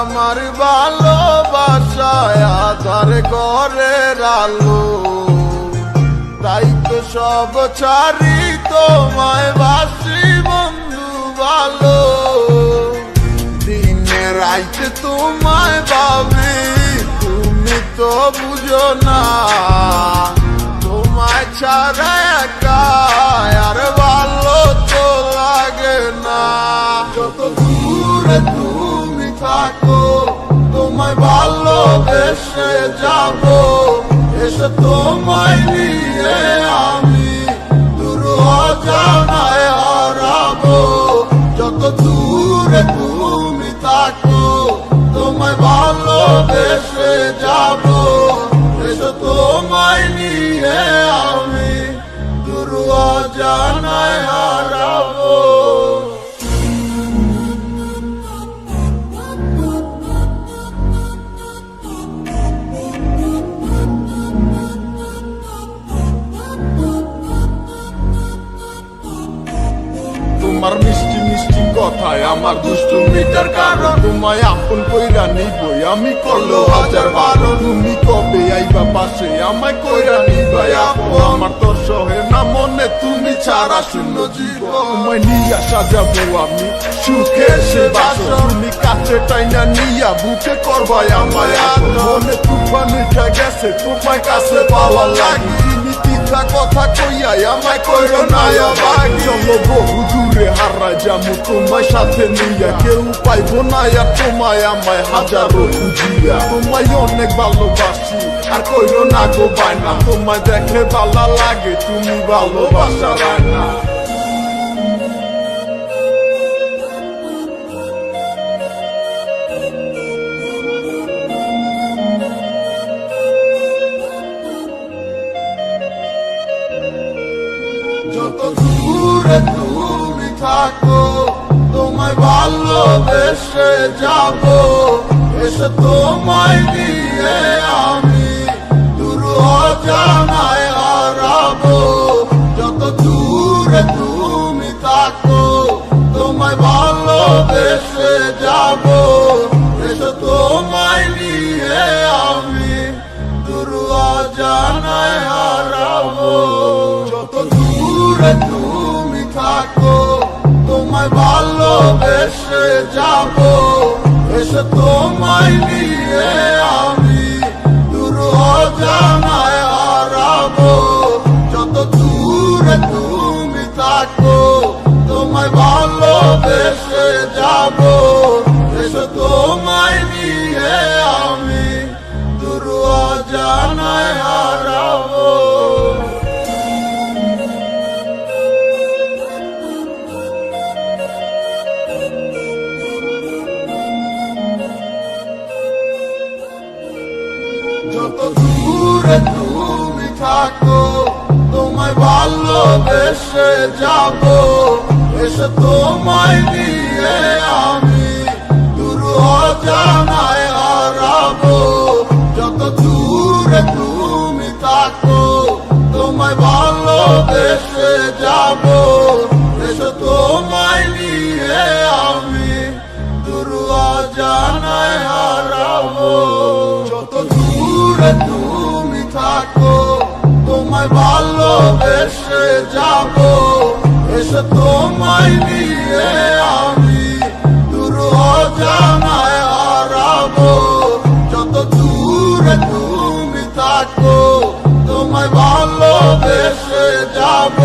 আমার ভালোবাসায় আধার ঘরের আলো। তাই তো সব ছাড়ি তোমায় বাসি বন্ধু ভালো। দিনে রাইতে তোমায় ভাবি, তুমি তো বুঝো না। তোমায় ছাড়া একা তোমায় ভালোবেসে যাব। এসে তোমায় নিয়ে আমি দূর অজানায় হারাবো। যত দূরে তুমি থাকো, তোমায় ভালোবেসে যাব। এসে তোমায় নিয়ে আমি দূর অজানায় তোমার মিষ্টি মিষ্টি কথায় আমার দুষ্টু মিটার কারণ। তোমায় আপন কইরা নিবই, আমি করল হাজার বারো তুমি কবে আইবা পাশে, আমায় কইরা নিবাই। আপু, আমার তো সহে না মনে, তুমি ছাড়া শূন্য জীব তোমায় নিয়া সাজাবো আমি সুখে সে বাসো তুমি কাছে টাইনা নিয়া বুকে করবাই আমায় আর মনে তুফান গেছে, তোমায় কাছে পাওয়া লাগে। তিতা কথা কইয়াই আমায় কইরো না বাগ চলো বহু দূরে হারা যাব তোমায় সাথে নিয়া কেউ পাইবো না আর তোমায় আমায় হাজারো খুঁজিয়া। তোমায় অনেক ভালোবাসি, আর কইরো না গো বায়না। তোমায় দেখে ভালো লাগে, তুমি ভালোবাসা না তোমায় ভালোবেসে যাব। এসে তোমায় নিয়ে আমি দূর জানায় হারাবো। যত দূরে তুমি থাকো, তোমায় ভালোবেসে যাব। এসে তোমায় নিয়ে আমি দূর জানায় হারাবো। যত দূরে তুমি থাকো, তোমায় ভালোবেসে যাব, এসে তোমায় নিয়ে আমি দূর জানায় হারাবো। যত দূরে তুমি থাকো, তোমায় ভালো দেশে যাব। ভালোবেসে যাব, এসে তোমায় নিয়ে আমি দূর অজানায় হারাবো। যত দূরে তুমি থাকো, তোমায় ভালোবেসে যাব। এসে তোমায় নিয়ে আমি দূর অজানায় হারাবো। তোমায় ভালোবেসে যাব, এসে তোমায় নিয়ে আমি দূর জানায় হারাবো। যত দূরে তুমি থাকো, তোমায় ভালোবেসে যাব।